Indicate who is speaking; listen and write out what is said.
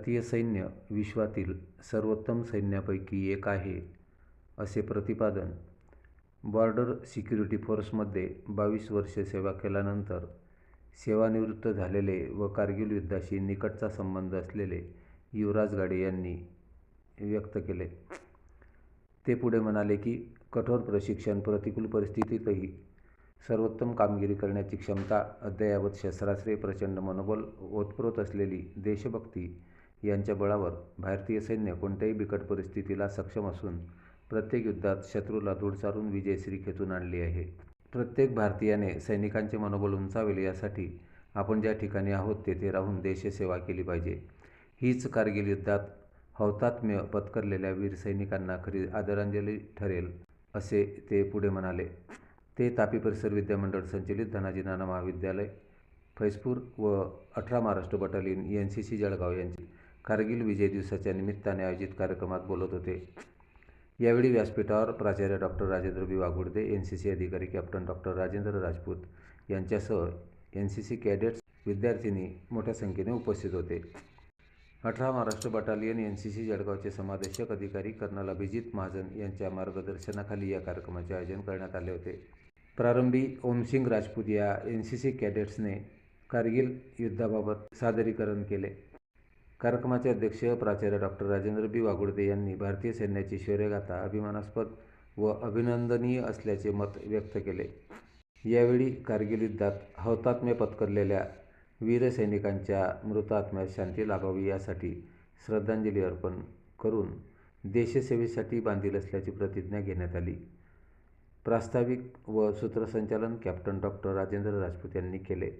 Speaker 1: भारतीय सैन्य विश्वातील सर्वोत्तम सैन्यापैकी एक आहे असे प्रतिपादन बॉर्डर सिक्युरिटी फोर्समध्ये बावीस वर्षे सेवा केल्यानंतर सेवानिवृत्त झालेले व कारगिल युद्धाशी निकटचा संबंध असलेले युवराज गाडे यांनी व्यक्त केले. ते पुढे म्हणाले की, कठोर प्रशिक्षण, प्रतिकूल परिस्थितीतही सर्वोत्तम कामगिरी करण्याची क्षमता, अद्ययावत शस्त्रास्त्रे, प्रचंड मनोबल, ओतप्रोत असलेली देशभक्ती यांच्या बळावर भारतीय सैन्य कोणत्याही बिकट परिस्थितीला सक्षम असून प्रत्येक युद्धात शत्रूला धूळ विजय विजयश्री खेचून आणली आहे. प्रत्येक भारतीयाने सैनिकांचे मनोबल उंचावेल यासाठी आपण ज्या ठिकाणी आहोत तेथे राहून देशसेवा केली पाहिजे. हीच कारगिल युद्धात हौतात्म्य पत्करलेल्या वीर सैनिकांना खरी आदरांजली ठरेल असे ते पुढे म्हणाले. ते तापी परिसर विद्यामंडळ संचलित धनाजी नाना महाविद्यालय, फैजपूर व अठरा महाराष्ट्र बटालियन सी जळगाव यांची कारगिल विजय दिवसाच्या निमित्ताने आयोजित कार्यक्रमात बोलत होते. यावेळी व्यासपीठावर प्राचार्य doctor Rajendra B. C C अधिकारी कॅप्टन डॉक्टर राजेंद्र राजपूत यांच्यासह एन सी सी कॅडेट्स, विद्यार्थिनी मोठ्या संख्येने उपस्थित होते. अठरा Maharashtra battalion N C C जळगावचे समादेशक अधिकारी कर्नल अभिजित महाजन यांच्या मार्गदर्शनाखाली या कार्यक्रमाचे आयोजन करण्यात आले होते. प्रारंभी ओमसिंग राजपूत या एन सी सी कॅडेट्सने कारगिल युद्धाबाबत सादरीकरण केले. कार्यक्रमाचे अध्यक्ष प्राचार्य डॉ. राजेंद्र बी. वागुडते यांनी भारतीय सैन्याची शौर्यगाथा अभिमानास्पद व अभिनंदनीय असल्याचे मत व्यक्त केले. यावेळी कारगिल युद्धात हौतात्म्य पत्करलेल्या वीर सैनिकांच्या शांती लाभावी यासाठी श्रद्धांजली अर्पण करून देशसेवेसाठी बांधील असल्याची प्रतिज्ञा घेण्यात आली. प्रास्ताविक व सूत्रसंचालन कॅप्टन डॉक्टर राजेंद्र राजपूत यांनी केले.